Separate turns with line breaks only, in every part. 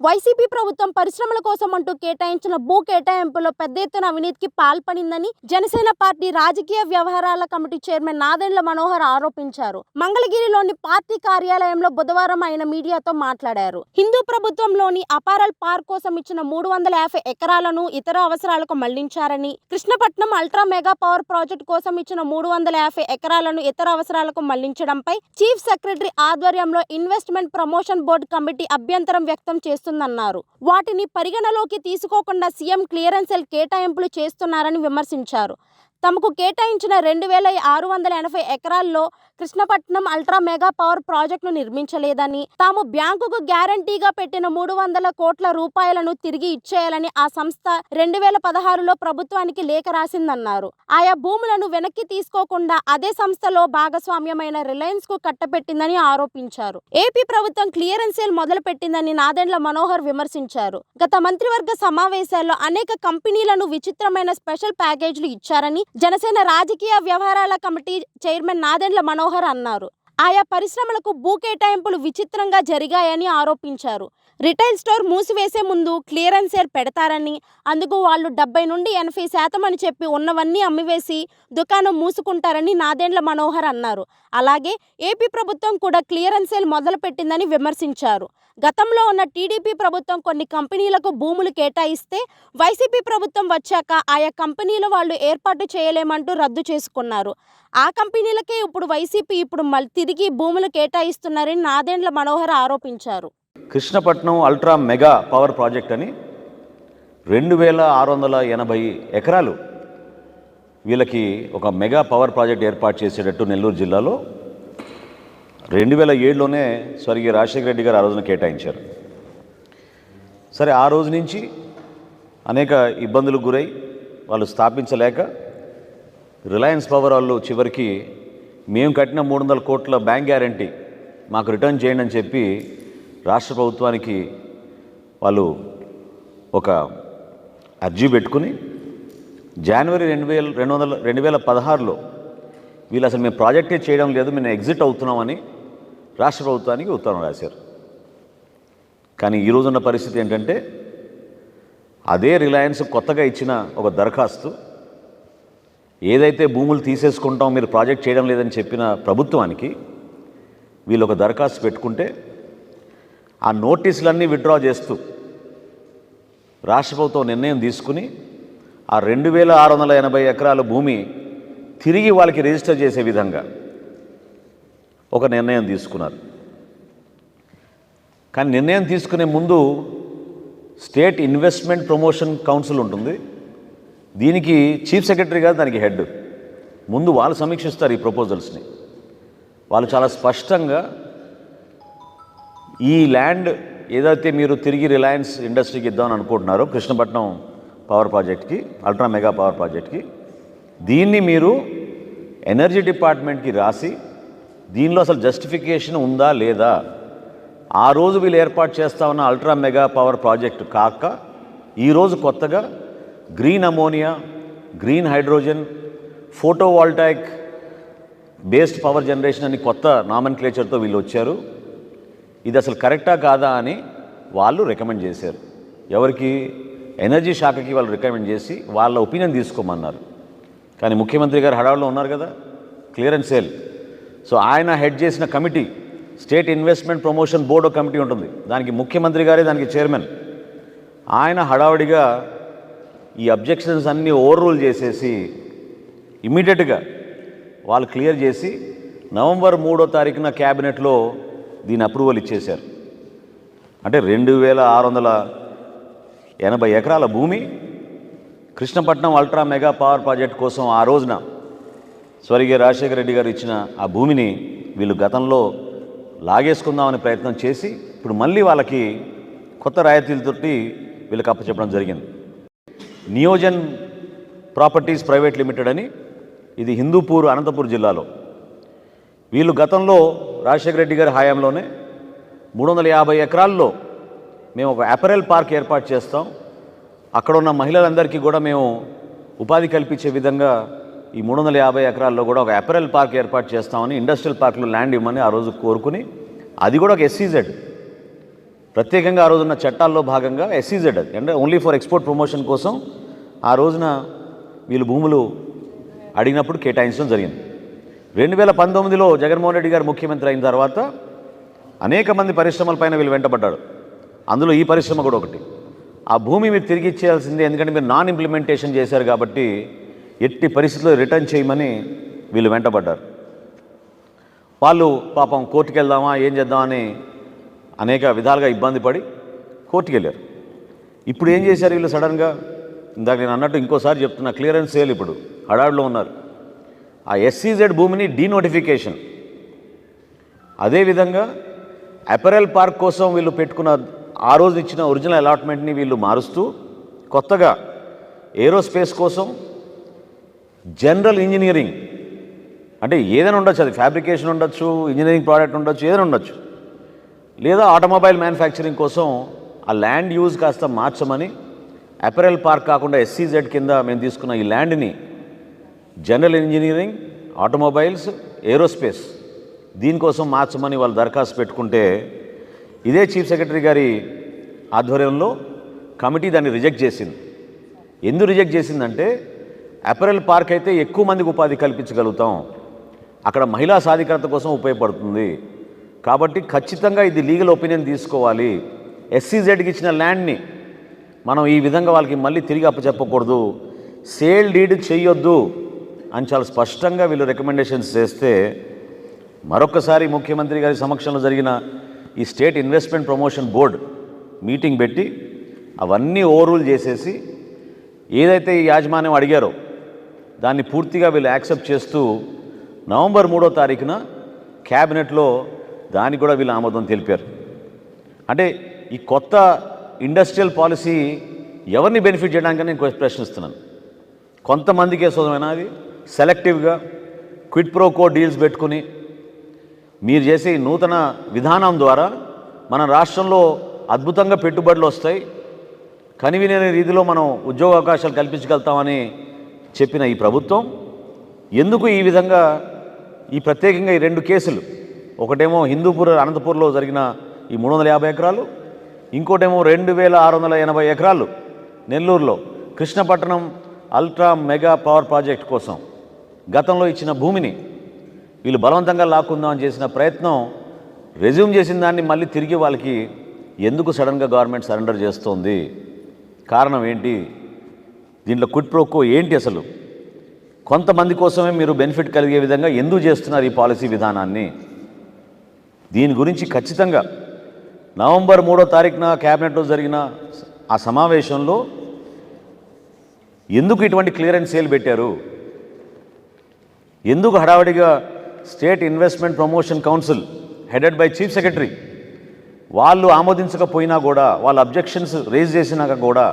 YCP ప్రభుత్వం పరిశ్రమల కోసం అంటూ కేటాయించిన భూ కేటాయింపులో పెద్ద ఎత్తున అవినీతికి పాల్పడిందని జనసేన పార్టీ రాజకీయ వ్యవహారాల కమిటీ చైర్మన్ నాదెండ్ల మనోహర్ ఆరోపించారు. మంగళగిరిలోని పార్టీ కార్యాలయంలో బుధవారం ఆయన మీడియాతో మాట్లాడారు. హిందూ ప్రభుత్వంలోని అపారల్ పార్క్ కోసం ఇచ్చిన మూడు వందల యాభై ఎకరాలను ఇతర అవసరాలకు మళ్ళించారని Krishnapatnam ultra mega power project కోసం ఇచ్చిన మూడు వందల యాభై ఎకరాలను ఇతర అవసరాలకు మళ్ళించడంపై చీఫ్ సెక్రటరీ ఆధ్వర్యంలో ఇన్వెస్ట్మెంట్ ప్రమోషన్ బోర్డు కమిటీ అభ్యంతరం వ్యక్తం చేస్తూ చేస్తుందన్నారు. వాటిని పరిగణలోకి తీసుకోకుండా సీఎం క్లియరెన్స్ సెల్ కేటాయింపులు చేస్తున్నారని విమర్శించారు. తమకు కేటాయించిన రెండు వేల ఆరు వందల ఎనభై ఎకరాల్లో కృష్ణపట్నం అల్ట్రా మెగా పవర్ ప్రాజెక్టును నిర్మించలేదని తాము బ్యాంకుకు గ్యారంటీగా పెట్టిన మూడు వందల కోట్ల రూపాయలను తిరిగి ఇచ్చేయాలని ఆ సంస్థ రెండు వేల పదహారులో ప్రభుత్వానికి లేఖ రాసిందన్నారు. ఆయా భూములను వెనక్కి తీసుకోకుండా అదే సంస్థలో భాగస్వామ్యమైన రిలయన్స్కు కట్టబెట్టిందని ఆరోపించారు. ఏపీ ప్రభుత్వం క్లియరెన్స్ సేల్ మొదలు పెట్టిందని నాదెండ్ల మనోహర్ విమర్శించారు. గత మంత్రివర్గ సమావేశాల్లో అనేక కంపెనీలను విచిత్రమైన స్పెషల్ ప్యాకేజీలు ఇచ్చారని జనసేన రాజకీయ వ్యవహారాల కమిటీ చైర్మన్ నాదెండ్ల మనోహర్ అన్నారు. ఆయా పరిశ్రమలకు భూ కేటాయింపులు విచిత్రంగా జరిగాయని ఆరోపించారు. రిటైల్ స్టోర్ మూసివేసే ముందు క్లియరెన్స్ సేల్ పెడతారని అందుకు వాళ్ళు డెబ్బై నుండి ఎనభై శాతం అని చెప్పి ఉన్నవన్నీ అమ్మివేసి దుకాణం మూసుకుంటారని నాదేండ్ల మనోహర్ అన్నారు. అలాగే ఏపీ ప్రభుత్వం కూడా క్లియరెన్స్ సేల్ మొదలుపెట్టిందని విమర్శించారు. గతంలో ఉన్న టీడీపీ ప్రభుత్వం కొన్ని కంపెనీలకు భూములు కేటాయిస్తే వైసీపీ ప్రభుత్వం వచ్చాక ఆయా కంపెనీలు వాళ్ళు ఏర్పాటు చేయలేమంటూ రద్దు చేసుకున్నారు. ఆ కంపెనీలకే ఇప్పుడు వైసీపీ ఇప్పుడు మళ్ళీ తిరిగి భూములు కేటాయిస్తున్నారని నాదెండ్ల మనోహర్ ఆరోపించారు.
Krishnapatnam ultra mega power project అని రెండు వేల ఆరు వందల ఎనభై ఎకరాలు వీళ్ళకి ఒక మెగా పవర్ ప్రాజెక్ట్ ఏర్పాటు చేసేటట్టు నెల్లూరు జిల్లాలో రెండు వేల ఏడులోనే స్వర్గీయ రాజశేఖర రెడ్డి గారు ఆ రోజున కేటాయించారు. సరే ఆ రోజు నుంచి అనేక ఇబ్బందులకు గురై వాళ్ళు స్థాపించలేక రిలయన్స్ పవర్ వాళ్ళు చివరికి మేము కట్టిన మూడు వందల కోట్ల బ్యాంక్ గ్యారంటీ మాకు రిటర్న్ చేయండి అని చెప్పి రాష్ట్ర ప్రభుత్వానికి వాళ్ళు ఒక అర్జీ పెట్టుకుని జనవరి రెండు వేల రెండు వందల రెండు వేల పదహారులో వీళ్ళు అసలు మేము ప్రాజెక్టే చేయడం లేదు మేము ఎగ్జిట్ అవుతున్నామని రాష్ట్ర ప్రభుత్వానికి ఉత్తరం రాశారు. కానీ ఈ రోజున్న పరిస్థితి ఏంటంటే అదే రిలయన్స్ కొత్తగా ఇచ్చిన ఒక దరఖాస్తు ఏదైతే భూములు తీసేసుకుంటాం మీరు ప్రాజెక్ట్ చేయడం లేదని చెప్పిన ప్రభుత్వానికి వీళ్ళు ఒక దరఖాస్తు పెట్టుకుంటే ఆ నోటీసులన్నీ విత్డ్రా చేస్తూ రాష్ట్ర ప్రభుత్వం నిర్ణయం తీసుకుని ఆ రెండు వేల ఆరు వందల ఎనభై ఎకరాల భూమి తిరిగి వాళ్ళకి రిజిస్టర్ చేసే విధంగా ఒక నిర్ణయం తీసుకున్నారు. కానీ నిర్ణయం తీసుకునే ముందు స్టేట్ ఇన్వెస్ట్మెంట్ ప్రమోషన్ కౌన్సిల్ ఉంటుంది. దీనికి చీఫ్ సెక్రటరీ గారు దానికి హెడ్. ముందు వాళ్ళు సమీక్షిస్తారు ఈ ప్రపోజల్స్ని. వాళ్ళు చాలా స్పష్టంగా ఈ ల్యాండ్ ఏదైతే మీరు తిరిగి రిలయన్స్ ఇండస్ట్రీకి ఇద్దామని అనుకుంటున్నారో కృష్ణపట్నం పవర్ ప్రాజెక్ట్కి అల్ట్రా మెగా పవర్ ప్రాజెక్ట్కి దీన్ని మీరు ఎనర్జీ డిపార్ట్మెంట్కి రాసి దీనిలో అసలు జస్టిఫికేషన్ ఉందా లేదా? ఆ రోజు వీళ్ళు ఏర్పాటు చేస్తా ఉన్న అల్ట్రా మెగా పవర్ ప్రాజెక్టు కాక ఈరోజు కొత్తగా green ammonia green hydrogen photovoltaic based power generation అని కొత్త నామన్ క్లేచర్తో వీళ్ళు వచ్చారు. ఇది అసలు కరెక్టా కాదా అని వాళ్ళు రికమెండ్ చేశారు. ఎవరికి? ఎనర్జీ శాఖకి వాళ్ళు రికమెండ్ చేసి వాళ్ళ ఒపీనియన్ తీసుకోమన్నారు. కానీ ముఖ్యమంత్రి గారు హడావుల్లో ఉన్నారు కదా క్లియరెన్స్ సేల్. సో ఆయన హెడ్ చేసిన committee state investment promotion board ఒక కమిటీ ఉంటుంది. దానికి ముఖ్యమంత్రి గారే దానికి చైర్మన్. ఆయన హడావుడిగా ఈ అబ్జెక్షన్స్ అన్నీ ఓవర్ రూల్ చేసేసి ఇమీడియట్గా వాళ్ళు క్లియర్ చేసి నవంబర్ మూడో తారీఖున క్యాబినెట్లో దీని అప్రూవల్ ఇచ్చేశారు. అంటే రెండు వేల ఆరు వందల ఎనభై ఎకరాల భూమి Krishnapatnam ultra mega power project కోసం ఆ రోజున స్వర్గీయ రాజశేఖర రెడ్డి గారు ఇచ్చిన ఆ భూమిని వీళ్ళు గతంలో లాగేసుకుందామని ప్రయత్నం చేసి ఇప్పుడు మళ్ళీ వాళ్ళకి కొత్త రాయితీలతోటి వీళ్ళకి అప్పచెప్పడం జరిగింది. నియోజన్ ప్రాపర్టీస్ ప్రైవేట్ లిమిటెడ్ అని ఇది హిందూపూర్ అనంతపూర్ జిల్లాలో. వీళ్ళు గతంలో రాజశేఖర రెడ్డి గారి హయాంలోనే మూడు వందల యాభై ఎకరాల్లో మేము ఒక అపరెల్ పార్క్ ఏర్పాటు చేస్తాం. అక్కడ ఉన్న మహిళలందరికీ కూడా మేము ఉపాధి కల్పించే విధంగా ఈ మూడు వందల యాభై ఎకరాల్లో కూడా ఒక అపరెల్ పార్క్ ఏర్పాటు చేస్తామని ఇండస్ట్రియల్ పార్క్లో ల్యాండ్ ఇవ్వమని ఆ రోజు కోరుకుని అది కూడా ఒక ఎస్సీజెడ్ ప్రత్యేకంగా ఆ రోజున్న చట్టాల్లో భాగంగా ఎస్సీజెడ్ అది. అంటే ఓన్లీ ఫర్ ఎక్స్పోర్ట్ ప్రమోషన్ కోసం ఆ రోజున వీళ్ళు భూములు అడిగినప్పుడు కేటాయించడం జరిగింది. రెండు వేల పంతొమ్మిదిలో జగన్మోహన్ రెడ్డి గారు ముఖ్యమంత్రి అయిన తర్వాత అనేక మంది పరిశ్రమలపైన వీళ్ళు వెంటబడ్డాడు అందులో ఈ పరిశ్రమ కూడా ఒకటి. ఆ భూమి మీరు తిరిగి ఇచ్చేయాల్సిందే ఎందుకంటే మీరు నాన్ ఇంప్లిమెంటేషన్ చేశారు కాబట్టి ఎట్టి పరిస్థితుల్లో రిటర్న్ చేయమని వీళ్ళు వెంటబడ్డారు. వాళ్ళు పాపం కోర్టుకు వెళ్దామా ఏం చేద్దామని అనేక విధాలుగా ఇబ్బంది పడి కోర్టుకు వెళ్ళారు ఇప్పుడు ఏం చేశారు వీళ్ళు సడన్గా? ఇందాక నేను అన్నట్టు ఇంకోసారి చెప్తున్నా క్లియరెన్స్ సేల్ ఇప్పుడు. హడావిడిలో ఉన్నారు. ఆ ఎస్సీజెడ్ భూమిని డీనోటిఫికేషన్. అదేవిధంగా అపెరల్ పార్క్ కోసం వీళ్ళు పెట్టుకున్న ఆ రోజు ఇచ్చిన ఒరిజినల్ అలాట్మెంట్ని వీళ్ళు మారుస్తూ కొత్తగా ఏరోస్పేస్ కోసం జనరల్ ఇంజనీరింగ్ అంటే ఏదైనా ఉండొచ్చు అది ఫ్యాబ్రికేషన్ ఉండొచ్చు ఇంజనీరింగ్ ప్రోడక్ట్ ఉండొచ్చు ఏదైనా ఉండొచ్చు. లేదా ఆటోమొబైల్ మ్యానుఫ్యాక్చరింగ్ కోసం ఆ ల్యాండ్ యూజ్ కాస్త మార్చమని అపెరల్ పార్క్ కాకుండా ఎస్సీజెడ్ కింద మేము తీసుకున్న ఈ ల్యాండ్ని జనరల్ ఇంజనీరింగ్ ఆటోమొబైల్స్ ఏరోస్పేస్ దీనికోసం మార్చమని వాళ్ళు దరఖాస్తు పెట్టుకుంటే ఇదే చీఫ్ సెక్రటరీ గారి ఆధ్వర్యంలో కమిటీ దాన్ని రిజెక్ట్ చేసింది. ఎందుకు రిజెక్ట్ చేసిందంటే అపెరల్ పార్క్ అయితే ఎక్కువ మందికి ఉపాధి కల్పించగలుగుతాం. అక్కడ మహిళా సాధికారత కోసం ఉపయోగపడుతుంది. కాబట్టి ఖచ్చితంగా ఇది లీగల్ ఒపీనియన్ తీసుకోవాలి. ఎస్సీజెడ్కి ఇచ్చిన ల్యాండ్ని మనం ఈ విధంగా వాళ్ళకి మళ్ళీ తిరిగి అప్పచెప్పకూడదు. సేల్ డీడ్ చేయొద్దు అని చాలా స్పష్టంగా వీళ్ళు రికమెండేషన్స్ చేస్తే మరొకసారి ముఖ్యమంత్రి గారి సమక్షంలో జరిగిన ఈ state investment promotion board meeting పెట్టి అవన్నీ ఓవరూల్ చేసేసి ఏదైతే ఈ యాజమాన్యం అడిగారో దాన్ని పూర్తిగా వీళ్ళు యాక్సెప్ట్ చేస్తూ నవంబర్ మూడో తారీఖున క్యాబినెట్లో దానికి కూడా వీళ్ళు ఆమోదం తెలిపారు. అంటే ఈ కొత్త ఇండస్ట్రియల్ పాలసీ ఎవరిని బెనిఫిట్ చేయడానికి నేను ప్రశ్నిస్తున్నాను. కొంతమందికే సోదమైనా అది? సెలెక్టివ్గా క్విట్ ప్రో కో డీల్స్ పెట్టుకుని మీరు చేసే నూతన విధానం ద్వారా మన రాష్ట్రంలో అద్భుతంగా పెట్టుబడులు వస్తాయి. కనివిని రీతిలో మనం ఉద్యోగ అవకాశాలు కల్పించగలుగుతామని చెప్పిన ఈ ప్రభుత్వం ఎందుకు ఈ విధంగా ఈ ప్రత్యేకంగా ఈ రెండు కేసులు? ఒకటేమో హిందూపూర్ అనంతపూర్లో జరిగిన ఈ మూడు వందల యాభై ఎకరాలు ఇంకోటేమో రెండు వేల ఆరు వందల ఎనభై ఎకరాలు నెల్లూరులో Krishnapatnam ultra mega power project కోసం గతంలో ఇచ్చిన భూమిని వీళ్ళు బలవంతంగా లాక్కుందామని చేసిన ప్రయత్నం రెజ్యూమ్ చేసిన దాన్ని మళ్ళీ తిరిగి వాళ్ళకి ఎందుకు సడన్గా గవర్నమెంట్ సరెండర్ చేస్తోంది? కారణం ఏంటి? దీంట్లో కుట్ ప్రోకో ఏంటి అసలు? కొంతమంది కోసమే మీరు బెనిఫిట్ కలిగే విధంగా ఎందుకు చేస్తున్నారు ఈ పాలసీ విధానాన్ని? దీని గురించి ఖచ్చితంగా నవంబర్ మూడో తారీఖున క్యాబినెట్లో జరిగిన ఆ సమావేశంలో ఎందుకు ఇటువంటి క్లియరెన్స్ సేల్ పెట్టారు? ఎందుకు హడావడిగా state investment promotion council headed by chief secretary వాళ్ళు ఆమోదించకపోయినా కూడా వాళ్ళ అబ్జెక్షన్స్ రేజ్ చేసినాక కూడా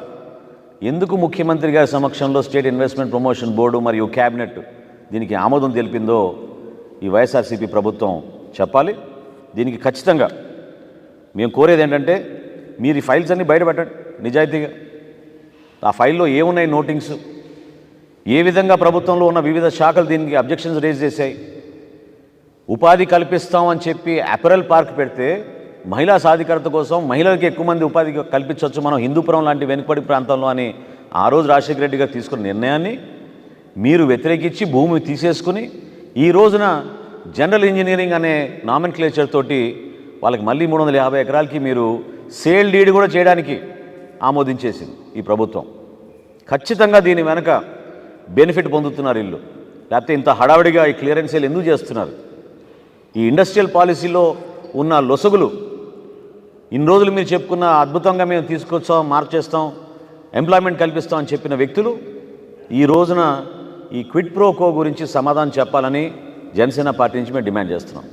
ఎందుకు ముఖ్యమంత్రి గారి సమక్షంలో స్టేట్ ఇన్వెస్ట్మెంట్ ప్రమోషన్ బోర్డు మరియు క్యాబినెట్ దీనికి ఆమోదం తెలిపిందో ఈ వైఎస్ఆర్సీపీ ప్రభుత్వం చెప్పాలి. దీనికి ఖచ్చితంగా మేము కోరేది ఏంటంటే మీరు ఈ ఫైల్స్ అన్నీ బయటపెట్టండి నిజాయితీగా. ఆ ఫైల్లో ఏమున్నాయి నోటింగ్స్? ఏ విధంగా ప్రభుత్వంలో ఉన్న వివిధ శాఖలు దీనికి అబ్జెక్షన్స్ రేజ్ చేశాయి? ఉపాధి కల్పిస్తామని చెప్పి అపెరల్ పార్క్ పెడితే మహిళా సాధికారత కోసం మహిళలకి ఎక్కువ మంది ఉపాధి కల్పించవచ్చు మనం హిందూపురం లాంటి వెనుకబడి ప్రాంతంలో అని ఆ రోజు రాజశేఖర రెడ్డి గారు తీసుకున్న నిర్ణయాన్ని మీరు వ్యతిరేకించి భూమి తీసేసుకుని ఈ రోజున జనరల్ ఇంజనీరింగ్ అనే నామిన్క్లేచర్ తోటి వాళ్ళకి మళ్ళీ మూడు వందల యాభై ఎకరాలకి మీరు సేల్ డీడ్ కూడా చేయడానికి ఆమోదించేసింది ఈ ప్రభుత్వం. ఖచ్చితంగా దీని వెనక బెనిఫిట్ పొందుతున్నారు ఇల్లు. లేకపోతే ఇంత హడావిడిగా ఈ క్లియరెన్స్ సేల్ ఎందుకు చేస్తున్నారు? ఈ ఇండస్ట్రియల్ పాలసీలో ఉన్న లొసగులు ఇన్ని రోజులు మీరు చెప్పుకున్న అద్భుతంగా మేము తీసుకొచ్చాం మార్చేస్తాం ఎంప్లాయ్మెంట్ కల్పిస్తాం అని చెప్పిన వ్యక్తులు ఈ రోజున ఈ క్విట్ ప్రోకో గురించి సమాధానం చెప్పాలని జనసేన పార్టీ నుంచి మేము డిమాండ్ చేస్తున్నాం.